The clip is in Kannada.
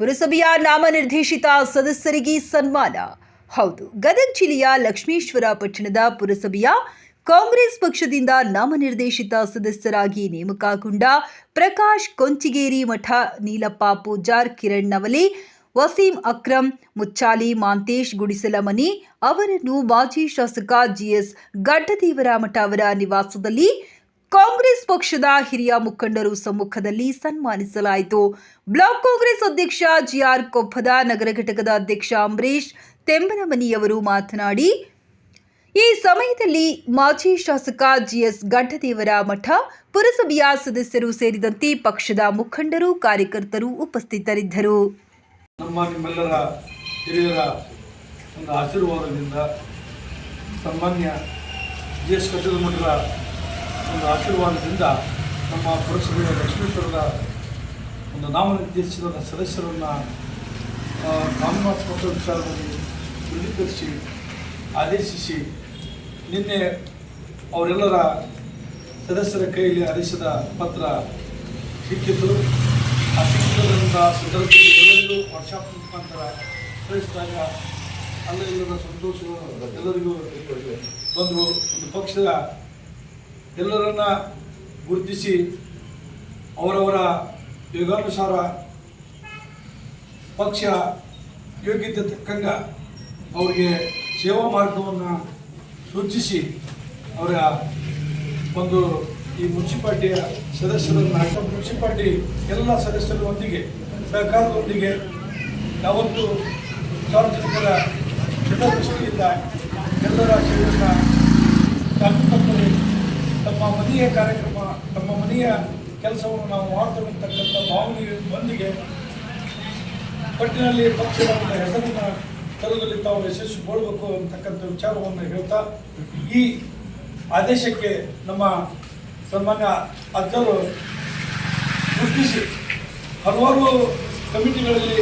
ಪುರಸಭೆಯ ನಾಮನಿರ್ದೇಶಿತ ಸದಸ್ಯರಿಗೆ ಸನ್ಮಾನ. ಹೌದು, ಗದಗ ಜಿಲ್ಲೆಯ ಲಕ್ಷ್ಮೀಶ್ವರ ಪಟ್ಟಣದ ಪುರಸಭೆಯ ಕಾಂಗ್ರೆಸ್ ಪಕ್ಷದಿಂದ ನಾಮನಿರ್ದೇಶಿತ ಸದಸ್ಯರಾಗಿ ನೇಮಕಗೊಂಡ ಪ್ರಕಾಶ್ ಕೊಂಚಿಗೇರಿ ಮಠ, ನೀಲಪ್ಪ ಪೂಜಾರ್, ಕಿರಣ್ ನವಲಿ, ವಸೀಂ ಅಕ್ರಂ, ಮುಚ್ಚಾಲಿ ಮಾಂತೇಶ್ ಗುಡಿಸಲಮನಿ ಅವರನ್ನು ಮಾಜಿ ಶಾಸಕ ಜಿಎಸ್ ಗಡ್ಡದೇವರಮಠ ಅವರ ನಿವಾಸದಲ್ಲಿ ಕಾಂಗ್ರೆಸ್ ಪಕ್ಷದ ಹಿರಿಯ ಮುಖಂಡರು ಸಮ್ಮುಖದಲ್ಲಿ ಸನ್ಮಾನಿಸಲಾಯಿತು. ಬ್ಲಾಕ್ ಕಾಂಗ್ರೆಸ್ ಅಧ್ಯಕ್ಷ ಜಿಆರ್ ಕೊಪ್ಪದ ನಗರ ಘಟಕದ ಅಧ್ಯಕ್ಷ ಅಂಬರೀಶ್ ತೆಂಬನಮನಿಯವರು ಮಾತನಾಡಿ, ಈ ಸಮಯದಲ್ಲಿ ಮಾಜಿ ಶಾಸಕ ಜಿಎಸ್ ಗಡ್ಡದೇವರ ಮಠ, ಪುರಸಭೆಯ ಸದಸ್ಯರು ಸೇರಿದಂತೆ ಪಕ್ಷದ ಮುಖಂಡರು, ಕಾರ್ಯಕರ್ತರು ಉಪಸ್ಥಿತರಿದ್ದರು. ನಮ್ಮ ನಿಮ್ಮೆಲ್ಲರ ಹಿರಿಯರ ಒಂದು ಆಶೀರ್ವಾದದಿಂದ ಸಾಮಾನ್ಯ ಜಿ ಎಸ್ ಕಟ್ಟದ ಮಠದ ಒಂದು ಆಶೀರ್ವಾದದಿಂದ ನಮ್ಮ ಪುರಸಭೆಯ ಲಕ್ಷ್ಮೇಶ್ವರದ ಒಂದು ನಾಮನಿರ್ದೇಶನದ ಸದಸ್ಯರನ್ನು ಕಾನೂನಾತ್ಮಕ ವಿಚಾರದಲ್ಲಿ ದೃಢೀಕರಿಸಿ ಆದೇಶಿಸಿ, ನಿನ್ನೆ ಅವರೆಲ್ಲರ ಸದಸ್ಯರ ಕೈಯಲ್ಲಿ ಆದೇಶದ ಪತ್ರ ಸಿಕ್ಕಿದ್ದರು ಆ ಸಿಕ್ಕಿದ್ದರಿಂದ ಸಂದರ್ಭದಲ್ಲಿ ಎಲ್ಲರಿಗೂ ವಾಟ್ಸಾಪ್ ಮುಖಾಂತರ ಕಳಿಸಿದಾಗ ಅಲ್ಲೆಲ್ಲರ ಸಂತೋಷ ಎಲ್ಲರಿಗೂ ಬಂದು ಒಂದು ಪಕ್ಷದ ಎಲ್ಲರನ್ನ ಗುರುತಿಸಿ ಅವರವರ ಯೋಗಾನುಸಾರ ಪಕ್ಷ ಯೋಗ್ಯತೆ ತಕ್ಕಂಗ ಅವರಿಗೆ ಸೇವಾ ಮಾರ್ಗವನ್ನು ಸೂಚಿಸಿ ಅವರ ಒಂದು ಈ ಮುನ್ಸಿಪಾಲ್ಟಿಯ ಸದಸ್ಯರನ್ನು ಮುನ್ಸಿಪಾಲ್ಟಿ ಎಲ್ಲ ಸದಸ್ಯರೊಂದಿಗೆ ಸರ್ಕಾರದೊಂದಿಗೆ ಯಾವತ್ತು ಸಾರ್ವಜನಿಕರ ಹಿತದೃಷ್ಟಿಯಿಂದ ಎಲ್ಲರ ಸೇವೆಯನ್ನು ತಮ್ಮ ಮನೆಯ ಕಾರ್ಯಕ್ರಮ ತಮ್ಮ ಮನೆಯ ಕೆಲಸವನ್ನು ನಾವು ಮಾಡ್ತಕ್ಕಂಥ ಭಾವನೆ ಬಂದಿಗೆ ಪಟ್ಟಿನಲ್ಲಿ ಪಕ್ಷದ ಒಂದು ಹೆಸರಿನ ತರುವುದರಲ್ಲಿ ತಾವು ಯಶಸ್ವಿಗೊಳ್ಬೇಕು ಅಂತಕ್ಕಂಥ ವಿಚಾರವನ್ನು ಹೇಳ್ತಾ, ಈ ಆದೇಶಕ್ಕೆ ನಮ್ಮ ಸನ್ಮಾನ್ಯ ಅಜ್ಜರು ಗುರುತಿಸಿ ಹಲವಾರು ಕಮಿಟಿಗಳಲ್ಲಿ